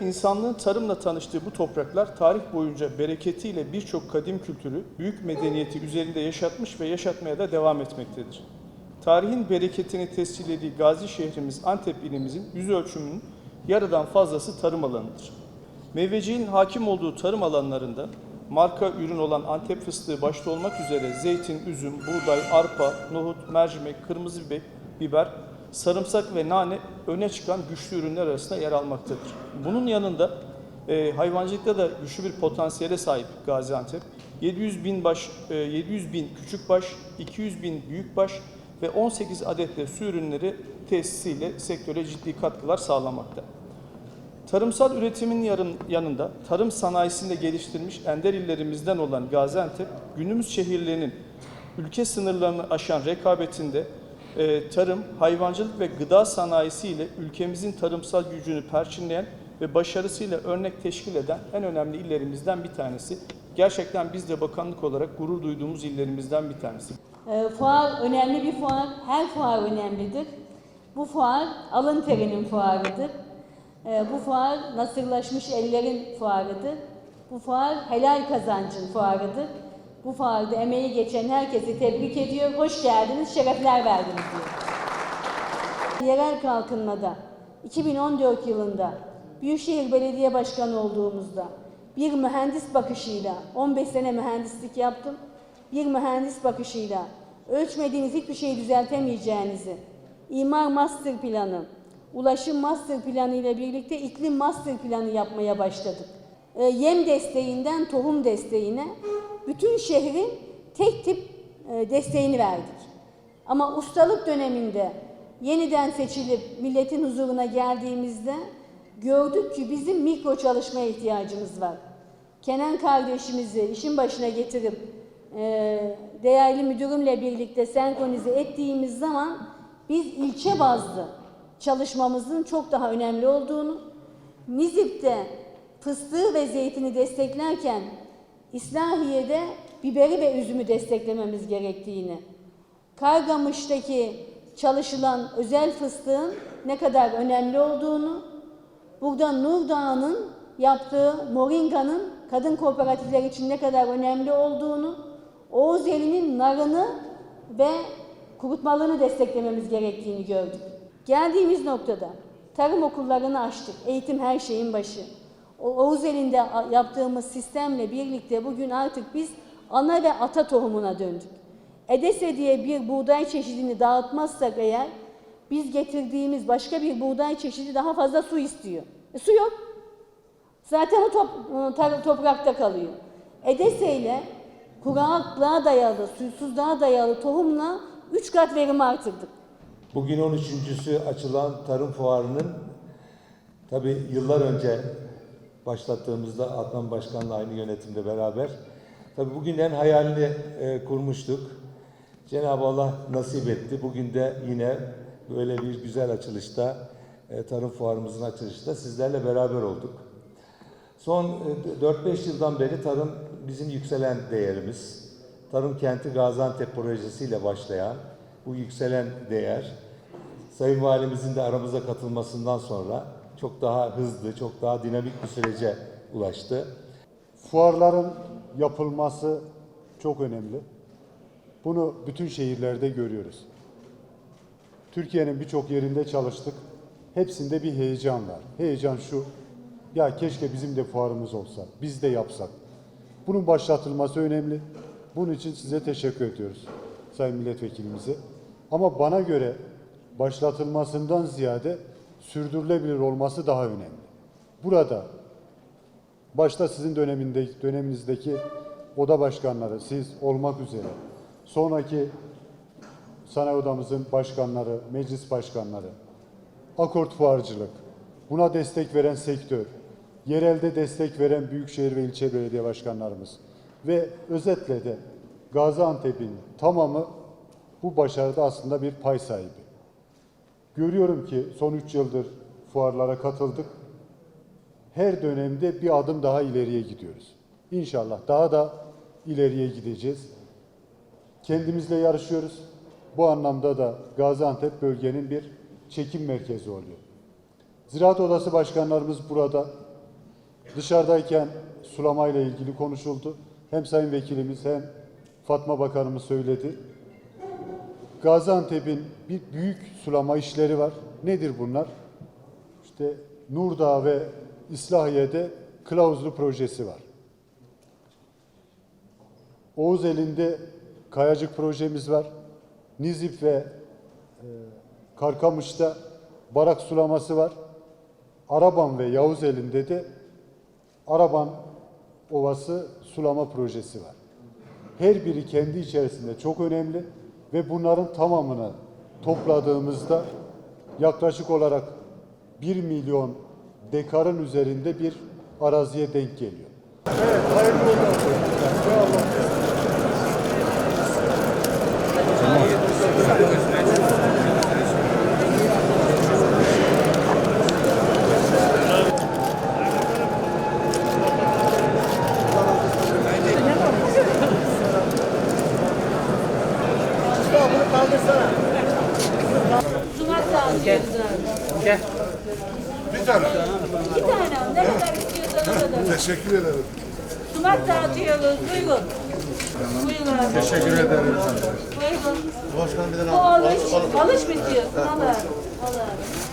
İnsanlığın tarımla tanıştığı bu topraklar tarih boyunca bereketiyle birçok kadim kültürü, büyük medeniyeti üzerinde yaşatmış ve yaşatmaya da devam etmektedir. Tarihin bereketini tescillediği Gazi şehrimiz Antep ilimizin yüz ölçümünün yarıdan fazlası tarım alanıdır. Meyveciliğin hakim olduğu tarım alanlarında marka ürün olan Antep fıstığı başta olmak üzere zeytin, üzüm, buğday, arpa, nohut, mercimek, kırmızı biber, sarımsak ve nane öne çıkan güçlü ürünler arasında yer almaktadır. Bunun yanında e, hayvancılıkta da güçlü bir potansiyele sahip Gaziantep. 700 bin baş, e, 700 bin küçük baş, 200 bin büyük baş ve 18 adet de su ürünleri tesisiyle sektöre ciddi katkılar sağlamakta. Tarımsal üretimin yarın, yanında tarım sanayisinde geliştirmiş ender illerimizden olan Gaziantep, günümüz şehirlerinin ülke sınırlarını aşan rekabetinde e, tarım, hayvancılık ve gıda sanayisi ile ülkemizin tarımsal gücünü perçinleyen ve başarısıyla örnek teşkil eden en önemli illerimizden bir tanesi. Gerçekten biz de bakanlık olarak gurur duyduğumuz illerimizden bir tanesi. E, fuar önemli bir fuar. Her fuar önemlidir. Bu fuar alın terinin fuarıdır. E, bu fuar nasırlaşmış ellerin fuarıdır. Bu fuar helal kazancın fuarıdır. Bu fuarda emeği geçen herkesi tebrik ediyor. Hoş geldiniz, şerefler verdiniz diyor. Yerel kalkınmada 2014 yılında Büyükşehir Belediye Başkanı olduğumuzda bir mühendis bakışıyla 15 sene mühendislik yaptım. Bir mühendis bakışıyla ölçmediğiniz hiçbir şeyi düzeltemeyeceğinizi, imar master planı, ulaşım master planı ile birlikte iklim master planı yapmaya başladık. E, yem desteğinden tohum desteğine bütün şehrin tek tip e, desteğini verdik. Ama ustalık döneminde yeniden seçilip milletin huzuruna geldiğimizde gördük ki bizim mikro çalışmaya ihtiyacımız var. Kenan kardeşimizi işin başına getirip e, değerli müdürümle birlikte senkronize ettiğimiz zaman biz ilçe bazlı çalışmamızın çok daha önemli olduğunu, Nizip'te fıstığı ve zeytini desteklerken İslahiye'de biberi ve üzümü desteklememiz gerektiğini, Kargamış'taki çalışılan özel fıstığın ne kadar önemli olduğunu, burada Nur Dağı'nın yaptığı moringa'nın kadın kooperatifler için ne kadar önemli olduğunu, Oğuzeli'nin narını ve kurutmalığını desteklememiz gerektiğini gördük. Geldiğimiz noktada tarım okullarını açtık. Eğitim her şeyin başı. O Oğuzeli'nde yaptığımız sistemle birlikte bugün artık biz ana ve ata tohumuna döndük. Edese diye bir buğday çeşidini dağıtmazsak eğer biz getirdiğimiz başka bir buğday çeşidi daha fazla su istiyor. E, su yok. Zaten o top, tar- toprakta kalıyor. Edese ile kuraklığa dayalı, susuzluğa dayalı tohumla üç kat verim artırdık. Bugün 13.sü açılan tarım fuarının tabi yıllar önce başlattığımızda Adnan Başkan'la aynı yönetimde beraber tabi bugün en hayalini e, kurmuştuk. Cenab-ı Allah nasip etti. Bugün de yine böyle bir güzel açılışta e, tarım fuarımızın açılışında sizlerle beraber olduk. Son e, 4-5 yıldan beri tarım bizim yükselen değerimiz. Tarım Kenti Gaziantep projesiyle başlayan bu yükselen değer Sayın Valimizin de aramıza katılmasından sonra çok daha hızlı, çok daha dinamik bir sürece ulaştı. Fuarların yapılması çok önemli. Bunu bütün şehirlerde görüyoruz. Türkiye'nin birçok yerinde çalıştık. Hepsinde bir heyecan var. Heyecan şu, ya keşke bizim de fuarımız olsa, biz de yapsak. Bunun başlatılması önemli. Bunun için size teşekkür ediyoruz Sayın Milletvekilimize. Ama bana göre başlatılmasından ziyade sürdürülebilir olması daha önemli. Burada başta sizin döneminde döneminizdeki oda başkanları, siz olmak üzere, sonraki sanayi odamızın başkanları, meclis başkanları, akort fuarcılık, buna destek veren sektör, yerelde destek veren büyükşehir ve ilçe belediye başkanlarımız ve özetle de Gaziantep'in tamamı bu başarıda aslında bir pay sahibi. Görüyorum ki son üç yıldır fuarlara katıldık. Her dönemde bir adım daha ileriye gidiyoruz. İnşallah daha da ileriye gideceğiz. kendimizle yarışıyoruz. Bu anlamda da Gaziantep bölgenin bir çekim merkezi oluyor. Ziraat Odası başkanlarımız burada. Dışarıdayken sulama ile ilgili konuşuldu. Hem Sayın Vekilimiz hem Fatma Bakanımız söyledi. Gaziantep'in bir büyük sulama işleri var. Nedir bunlar? İşte Nurdağ ve İslahiye'de kılavuzlu projesi var. Oğuz elinde Kayacık projemiz var. Nizip ve e, Karkamış'ta barak sulaması var. Araban ve Yavuz elinde de Araban Ovası sulama projesi var. Her biri kendi içerisinde çok önemli ve bunların tamamını topladığımızda yaklaşık olarak 1 milyon dekarın üzerinde bir araziye denk geliyor. Sumak abi. Bir tane. İki tane. Ne kadar istiyorsan o kadar. Teşekkür ederim. Sumak dağıtıyoruz. Buyurun. Buyurun. Teşekkür ederim. Buyurun. Bu alış, alış bitiyor. Al abi. Al abi.